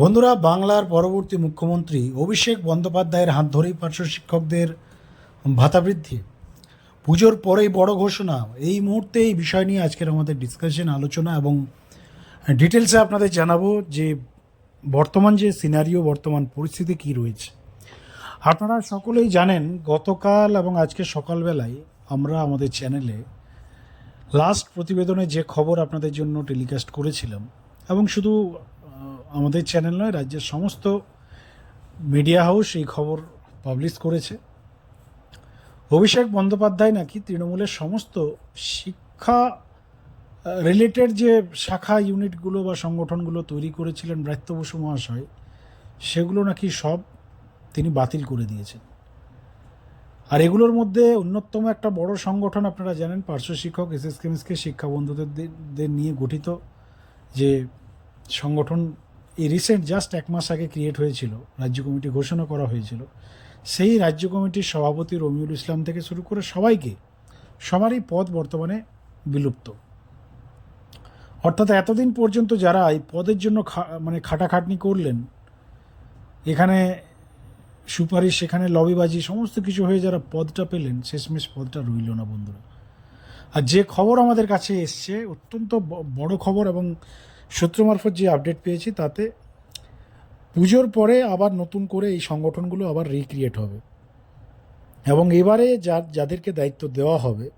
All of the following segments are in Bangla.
বন্ধুরা, বাংলার পরবর্তী মুখ্যমন্ত্রী অভিষেক বন্দ্যোপাধ্যায়ের হাত ধরেই পার্শ্ব শিক্ষকদের ভাতা বৃদ্ধি। পুজোর পরেই বড় ঘোষণা। এই মুহূর্তে এই বিষয় নিয়ে আজকের আমাদের ডিসকাশন আলোচনা এবং ডিটেলসে আপনাদের জানাব যে বর্তমান যে সিনারিও বর্তমান পরিস্থিতি কী রয়েছে। আপনারা সকলেই জানেন, গতকাল এবং আজকে সকালবেলায় আমরা আমাদের চ্যানেলে লাস্ট প্রতিবেদনে যে খবর আপনাদের জন্য টেলিকাস্ট করেছিলাম এবং শুধু আমাদের চ্যানেল নয়, রাজ্যের সমস্ত মিডিয়া হাউস এই খবর পাবলিশ করেছে। অভিষেক বন্দ্যোপাধ্যায় নাকি তৃণমূলের সমস্ত শিক্ষা রিলেটেড যে শাখা ইউনিটগুলো বা সংগঠনগুলো তৈরি করেছিলেন ব্রাত্য বসু মহাশয়, সেগুলো নাকি সব তিনি বাতিল করে দিয়েছেন। আর এগুলোর মধ্যে অন্যতম একটা বড় সংগঠন আপনারা জানেন, পার্শ্ব শিক্ষক এস এস কেমিসকে শিক্ষা বন্ধুদের নিয়ে গঠিত যে সংগঠন এই রিসেন্ট জাস্ট এক মাস আগে ক্রিয়েট হয়েছিল, রাজ্য কমিটি ঘোষণা করা হয়েছিল, সেই রাজ্য কমিটির সভাপতি রমিউল ইসলাম থেকে শুরু করে সবাইকে সবারই পদ বর্তমানে বিলুপ্ত। অর্থাৎ এতদিন পর্যন্ত যারা এই পদের জন্য মানে খাটাখাটনি করলেন, এখানে সুপারিশ সেখানে লবিবাজি, সমস্ত কিছু হয়ে যারা পদটা পেলেন, শেষমেশ পদটা রইল না বন্ধুরা। আর যে খবর আমাদের কাছে এসছে, অত্যন্ত বড় খবর এবং সূত্র মারফত যে আপডেট পেয়েছি তাতে পুজোর পরে আবার নতুন করে এই সংগঠনগুলো আবার রিক্রিয়েট হবে। এবং এবারে যা যাদেরকে দায়িত্ব দেওয়া হবে,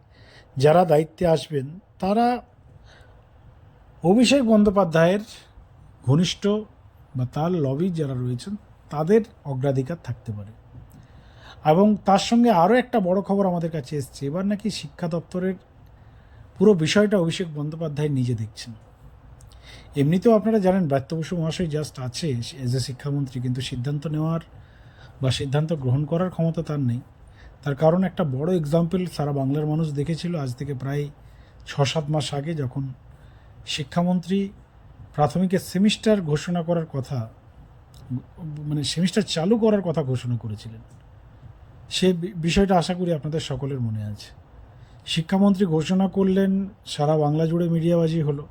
যারা দায়িত্বে আসবেন, তারা অভিষেক বন্দ্যোপাধ্যায়ের ঘনিষ্ঠ বা তার লবি যারা রয়েছেন, তাদের অগ্রাধিকার থাকতে পারে। এবং তার সঙ্গে আরও একটা বড় খবর আমাদের কাছে এসছে, এবার নাকি শিক্ষা দপ্তরের পুরো বিষয়টা অভিষেক বন্দ্যোপাধ্যায় নিজে দেখছেন। এমনিতেও আপনারা জানেন ব্রাত্য মহাশয় জাস্ট আছে এজ এ শিক্ষামন্ত্রী, কিন্তু সিদ্ধান্ত নেওয়ার বা সিদ্ধান্ত গ্রহণ করার ক্ষমতা তার নেই। তার কারণ একটা বড় এক্সাম্পল সারা বাংলার মানুষ দেখেছিল আজ থেকে প্রায় ছ সাত মাস আগে যখন শিক্ষামন্ত্রী প্রাথমিকের সেমিস্টার ঘোষণা করার কথা মানে সেমিস্টার চালু করার কথা ঘোষণা করেছিলেন। সে বিষয়টা আশা করি আপনাদের সকলের মনে আছে। শিক্ষামন্ত্রী ঘোষণা করলেন, সারা বাংলা জুড়ে মিডিয়াবাজি হলো।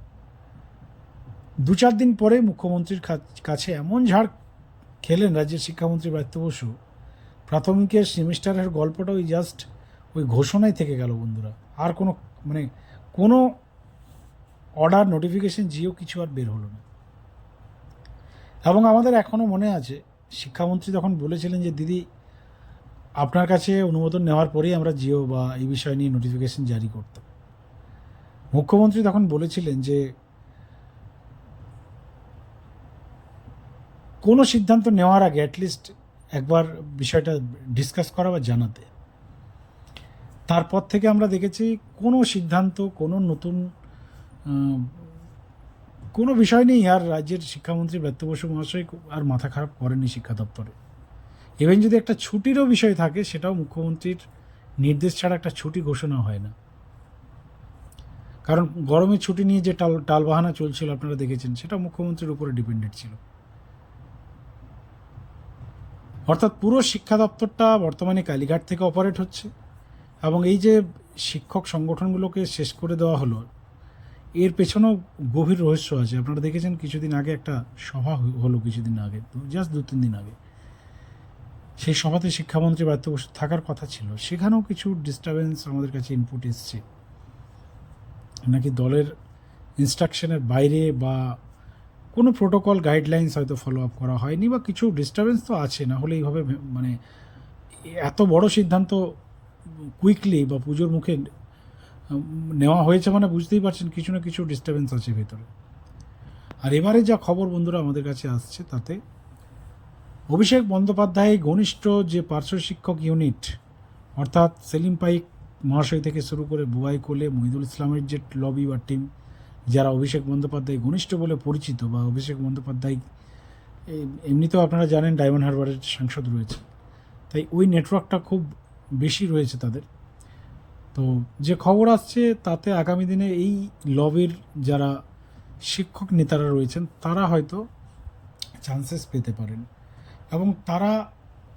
দু চার দিন পরে মুখ্যমন্ত্রীর কাছে এমন ঝাড় খেলেন রাজ্যের শিক্ষামন্ত্রী ব্রাত্য বসু। প্রাথমিকের সেমিস্টারের গল্পটা ওই জাস্ট ওই ঘোষণাই থেকে গেল বন্ধুরা। আর কোনো মানে কোনো অর্ডার নোটিফিকেশন জিও কিছু আর বের হলো না। এবং আমাদের এখনও মনে আছে, শিক্ষামন্ত্রী তখন বলেছিলেন যে, দিদি আপনার কাছে অনুমোদন নেওয়ার পরেই আমরা জিও বা এই বিষয় নিয়ে নোটিফিকেশন জারি করতাম। মুখ্যমন্ত্রী তখন বলেছিলেন যে, কোনো সিদ্ধান্ত নেওয়ার আগে অ্যাটলিস্ট একবার বিষয়টা ডিসকাস করা বা জানাতে। তারপর থেকে আমরা দেখেছি কোনো সিদ্ধান্ত, কোনো নতুন কোনো বিষয় নেই আর রাজ্যের শিক্ষামন্ত্রী ব্যর্থ বসু মহাশয় আর মাথা খারাপ করেনি শিক্ষা দপ্তরে। ইভেন যদি একটা ছুটিরও বিষয় থাকে, সেটাও মুখ্যমন্ত্রীর নির্দেশ ছাড়া একটা ছুটি ঘোষণা হয় না। কারণ গরমের ছুটি নিয়ে যে টাল, টালবাহানা চলছিল, আপনারা দেখেছেন সেটা মুখ্যমন্ত্রীর উপরে ডিপেন্ডেন্ট ছিল। অর্থাৎ পুরো শিক্ষা দপ্তরটা বর্তমানে কালীঘাট থেকে অপারেট হচ্ছে, এবং এই যে শিক্ষক সংগঠনগুলোকে শেষ করে দেওয়া হলো, এর পেছনেও গভীর রহস্য আছে। আপনারা দেখেছেন, কিছুদিন আগে একটা সভা হলো কিছুদিন আগে জাস্ট দু তিন দিন আগে। সেই সভাতে শিক্ষামন্ত্রী ব্যর্থ বসে থাকার কথা ছিল। সেখানেও কিছু ডিস্টারবেন্স আমাদের কাছে ইনপুট এসছে। নাকি দলের ইনস্ট্রাকশনের বাইরে বা কোনো প্রোটোকল গাইডলাইন্স হয়তো ফলো আপ করা হয়নি বা কিছু ডিস্টারবেন্স তো আছে, না হলে এইভাবে মানে এত বড় সিদ্ধান্ত কুইকলি বা পুজোর মুখে নেওয়া হয়েছে মানে বুঝতেই পারছেন কিছু না কিছু ডিস্টারবেন্স আছে ভেতরে। আর এবারে যা খবর বন্ধুরা আমাদের কাছে আসছে তাতে অভিষেক বন্দ্যোপাধ্যায় ঘনিষ্ঠ যে পার্শ্ব শিক্ষক ইউনিট, অর্থাৎ সেলিম পাইক মহাশয় থেকে শুরু করে বুবাই কোলে, মহিদুল ইসলামের যে লবি বা টিম যারা অভিষেক বন্দ্যোপাধ্যায় ঘনিষ্ঠ বলে পরিচিত বা অভিষেক বন্দ্যোপাধ্যায় এমনিতেও আপনারা জানেন ডায়মন্ড হারবারের সাংসদ রয়েছে। তাই ওই নেটওয়ার্কটা খুব বেশি রয়েছে তাদের। তো যে খবর আসছে, তাতে আগামী দিনে এই লবির যারা শিক্ষক নেতারা রয়েছেন, তারা হয়তো চান্সেস পেতে পারেন। এবং তারা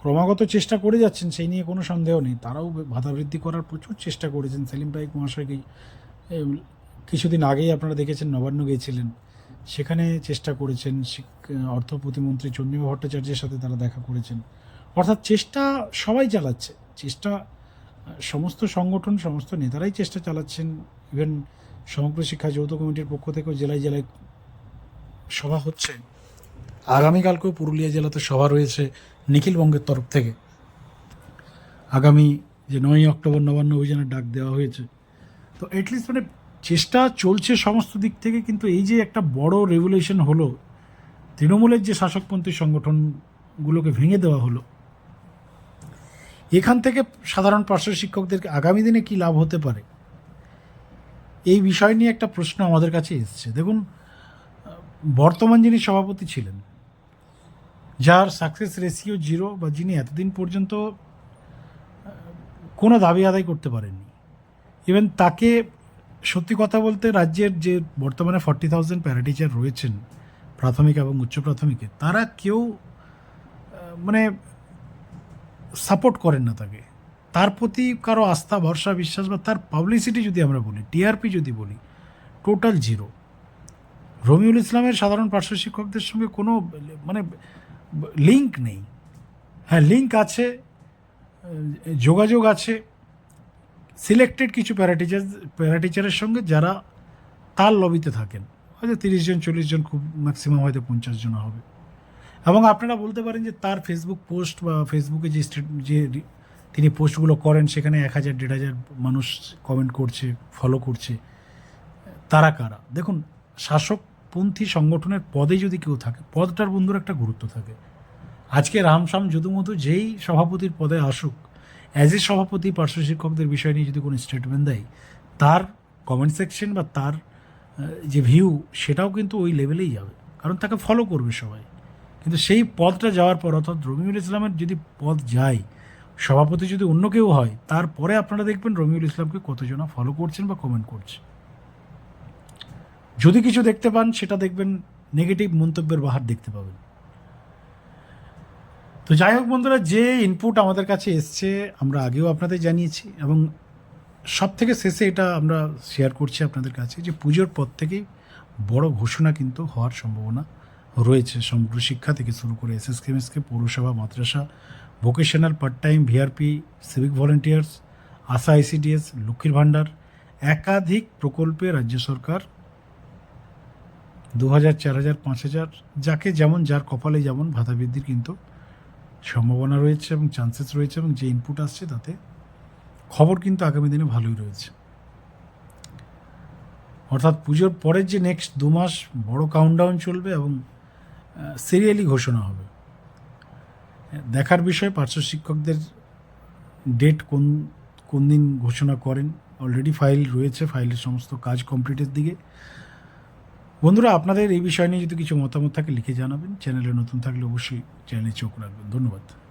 ক্রমাগত চেষ্টা করে যাচ্ছেন, সেই নিয়ে কোনো সন্দেহ নেই। তারাও ভাতা বৃদ্ধি করার প্রচুর চেষ্টা করেছেন। সেলিম পাইক মহাশয়কে কিছুদিন আগেই আপনারা দেখেছেন নবান্ন গিয়েছিলেন। সেখানে চেষ্টা করেছেন অর্থ প্রতিমন্ত্রী চন্দ্রিমা ভট্টাচার্যের সাথে তারা দেখা করেছেন। অর্থাৎ চেষ্টা সবাই চালাচ্ছে। চেষ্টা সমস্ত সংগঠন, সমস্ত নেতারাই চেষ্টা চালাচ্ছেন। ইভেন সমগ্র শিক্ষা যৌথ কমিটির পক্ষ থেকেও জেলায় জেলায় সভা হচ্ছে। আগামীকালকেও পুরুলিয়া জেলাতে সভা রয়েছে নিখিলবঙ্গের তরফ থেকে। আগামী যে নয়ই অক্টোবর নবান্ন অভিযানের ডাক দেওয়া হয়েছে। তো অ্যাটলিস্ট মানে চেষ্টা চলছে সমস্ত দিক থেকে, কিন্তু এই যে একটা বড় রেভুলেশন হলো, তৃণমূলের যে শাসকপন্থী সংগঠনগুলোকে ভেঙে দেওয়া হলো, এখান থেকে সাধারণ পার্শ্ব শিক্ষকদেরকে আগামী দিনে কি লাভ হতে পারে? এই বিষয় নিয়ে একটা প্রশ্ন আমাদের কাছে এসছে। দেখুন, বর্তমান যিনি সভাপতি ছিলেন যার সাকসেস রেশিও জিরো বা যিনি এতদিন পর্যন্ত কোনো দাবি আদায় করতে পারেননি। ইভেন তাকে সত্যি কথা বলতে রাজ্যের যে বর্তমানে ফর্টি থাউজেন্ড প্যারাটিচার রয়েছেন, প্রাথমিক এবং উচ্চ প্রাথমিকে, তারা কেউ মানে সাপোর্ট করেন না তাকে। তার প্রতি কারও আস্থা, ভরসা, বিশ্বাস বা তার পাবলিসিটি যদি আমরা বলি টিআরপি যদি বলি টোটাল জিরো রমিউল ইসলামের সাধারণ পার্শ্ব শিক্ষকদের সঙ্গে কোনো মানে লিঙ্ক নেই। হ্যাঁ লিঙ্ক আছে, যোগাযোগ আছে সিলেক্টেড কিছু প্যারাটিচার প্যারাটিচারের সঙ্গে যারা তার লবিতে থাকেন। হয়তো তিরিশ জন, চল্লিশ জন, খুব ম্যাক্সিমাম হয়তো পঞ্চাশ জন হবে। এবং আপনারা বলতে পারেন যে তার ফেসবুক পোস্ট বা ফেসবুকে যে স্টেট যে তিনি পোস্টগুলো করেন, সেখানে এক হাজার, দেড় হাজার মানুষ কমেন্ট করছে ফলো করছে, তারা কারা? দেখুন শাসকপন্থী সংগঠনের পদে যদি কেউ থাকে, পদটার বন্ধুর একটা গুরুত্ব থাকে। আজকে রামসাম যদুমধু যেই সভাপতির পদে আসুক অ্যাজ এ সভাপতি, পার্শ্ব শিক্ষকদের বিষয় নিয়ে যদি কোনো স্টেটমেন্ট দেয়, তার কমেন্ট সেকশন বা তার যে ভিউ সেটাও কিন্তু ওই লেভেলেই যাবে। কারণ তাকে ফলো করবে সবাই। কিন্তু সেই পদটা যাওয়ার পর, অর্থাৎ রবিউল ইসলামের যদি পদ যায়, সভাপতি যদি অন্য কেউ হয়, তারপরে আপনারা দেখবেন রবিউল ইসলামকে কতজনা ফলো করছেন বা কমেন্ট করছে। যদি কিছু দেখতে পান, সেটা দেখবেন নেগেটিভ মন্তব্যের বাহার দেখতে পাবেন। তো যাই হোক বন্ধুরা, যে ইনপুট আমাদের কাছে এসছে, আমরা আগেও আপনাদের জানিয়েছি, এবং সব থেকে শেষে এটা আমরা শেয়ার করছি আপনাদের কাছে যে পুজোর পর থেকেই বড় ঘোষণা কিন্তু হওয়ার সম্ভাবনা রয়েছে। সমগ্র শিক্ষা থেকে শুরু করে এস এস কেমএসকে পৌরসভা, মাদ্রাসা vocational part time VRP civic volunteers ASHA ICDS লক্ষ্মীর ভাণ্ডার, একাধিক প্রকল্পে রাজ্য সরকার দু হাজার চার হাজার পাঁচ হাজার যাকে যেমন, যার কপালে যেমন ভাতা বৃদ্ধির কিন্তু সম্ভাবনা রয়েছে এবং চান্সেস রয়েছে এবং যে ইনপুট আসছে তাতে খবর কিন্তু আগামী দিনে ভালোই রয়েছে। অর্থাৎ পুজোর পরের যে নেক্সট দু মাস বড় কাউন্টডাউন চলবে এবং সিরিয়ালি ঘোষণা হবে। দেখার বিষয়, পার্শ্ব শিক্ষকদের ডেট কোন কোন দিন ঘোষণা করেন? অলরেডি ফাইল রয়েছে ফাইলের সমস্ত কাজ কমপ্লিটের দিকে। বন্ধুরা, আপনাদের এই বিষয় নিয়ে যদি কিছু মতামত থাকে, লিখে জানাবেন। চ্যানেলে নতুন থাকলে অবশ্যই চ্যানেলে চোখ রাখবেন। ধন্যবাদ।